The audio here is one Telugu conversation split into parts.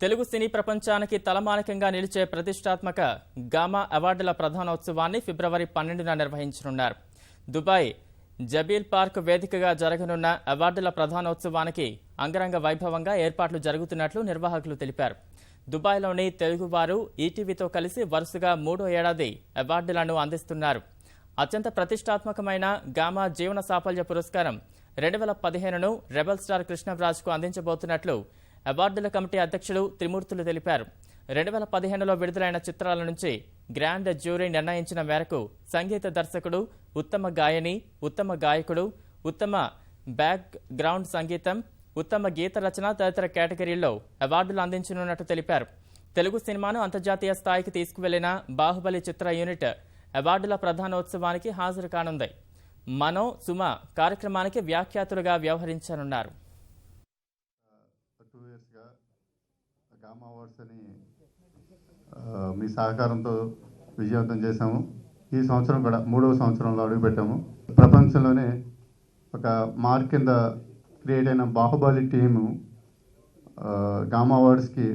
తెలుగు సినీ ప్రపంచానికి తలమానికంగా నిలిచే ప్రతిష్టాత్మక గామా అవార్డుల ప్రధానోత్సవాన్ని ఫిబ్రవరి పన్నెండున నిర్వహించనున్నారు. దుబాయ్ జబీల్ పార్క్ వేదికగా జరగనున్న అవార్డుల ప్రధానోత్సవానికి అంగరంగ వైభవంగా ఏర్పాట్లు జరుగుతున్నట్లు నిర్వాహకులు తెలిపారు. దుబాయ్లోని తెలుగువారు ఈటీవీతో కలిసి వరుసగా మూడో ఏడాది అవార్డులను అందిస్తున్నారు. అత్యంత ప్రతిష్టాత్మకమైన గామా జీవన సాఫల్య పురస్కారం రెండు వేల పదిహేనును రెబల్ స్టార్ కృష్ణరాజ్కు అందించబోతున్నట్లు అవార్డుల కమిటీ అధ్యక్షుడు త్రిమూర్తులు తెలిపారు. రెండు వేల పదిహేనులో విడుదలైన చిత్రాల నుంచి గ్రాండ్ జ్యూరీ నిర్ణయించిన మేరకు సంగీత దర్శకుడు ఉత్తమ గాయని ఉత్తమ గాయకుడు ఉత్తమ బ్యాక్ గ్రౌండ్ సంగీతం ఉత్తమ గీత రచన తదితర కేటగిరీల్లో అవార్డులు అందించనున్నట్టు తెలిపారు. తెలుగు సినిమాను అంతర్జాతీయ స్థాయికి తీసుకువెళ్ళిన బాహుబలి చిత్ర యూనిట్ అవార్డుల ప్రధానోత్సవానికి హాజరు కానుంది. మనో సుమ కార్యక్రమానికి వ్యాఖ్యాతులుగా వ్యవహరించనున్నారు. టూ గామా అవార్డ్స్ అని మీ సహకారంతో విజయవంతం చేశాము. ఈ సంవత్సరం కూడా మూడవ సంవత్సరంలో అడుగుపెట్టాము ప్రపంచంలోనే ఒక మార్క్ కింద క్రియేట్ అయిన బాహుబలి టీము గామా అవార్డ్స్కి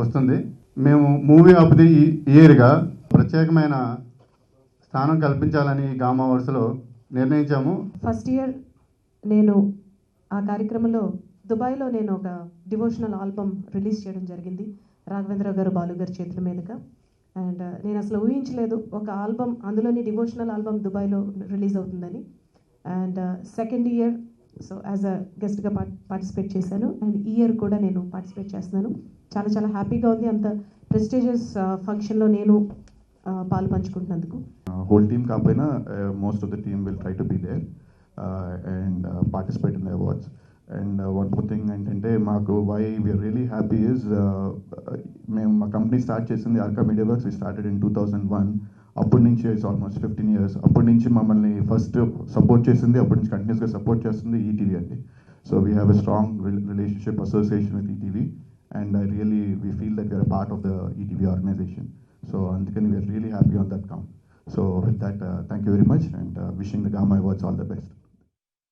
వస్తుంది. మేము మూవీ ఆఫ్ ది ఇయర్గా ప్రత్యేకమైన స్థానం కల్పించాలని గామా అవార్డ్స్లో నిర్ణయించాము. ఫస్ట్ ఇయర్ నేను ఆ కార్యక్రమంలో దుబాయ్లో నేను ఒక డివోషనల్ ఆల్బమ్ రిలీజ్ చేయడం జరిగింది రాఘవేంద్ర గారు బాలు గారి చేతుల మీదుగా. అండ్ uh, నేను అసలు ఊహించలేదు ఒక ఆల్బమ్ అందులోని డివోషనల్ ఆల్బమ్ దుబాయ్లో రిలీజ్ అవుతుందని. And second year so as a గెస్ట్గా పార్టిసిపేట్ చేశాను. అండ్ ఈ ఇయర్ కూడా నేను పార్టిసిపేట్ చేస్తున్నాను. చాలా చాలా హ్యాపీగా ఉంది. అంత ప్రెస్టీజియస్ ఫంక్షన్లో uh, నేను uh, పాలు పంచుకుంటున్నందుకు హోల్ టీమ్ కాకపోయినా most of the team will try to be there and participate in the awards and one more thing ఏంటంటే మాకు why we're really happy is మేము మా కంపెనీ స్టార్ట్ చేసింది Arka Media Works we started in two thousand one అప్పటి నుంచి ఇట్స్ ఆల్మోస్ట్ ఫిఫ్టీన్ ఇయర్స్ అప్పటి నుంచి మమ్మల్ని ఫస్ట్ సపోర్ట్ చేసింది అప్పటి నుంచి కంటిన్యూస్గా సపోర్ట్ చేస్తుంది ఈటీవీ అండి. So we have a strong relationship association with ETV and I really we feel that we're part of the ETV organisation so అందుకని we're really happy on that count so with that thank you very much and wishing the గామ్ the Gamma all the best.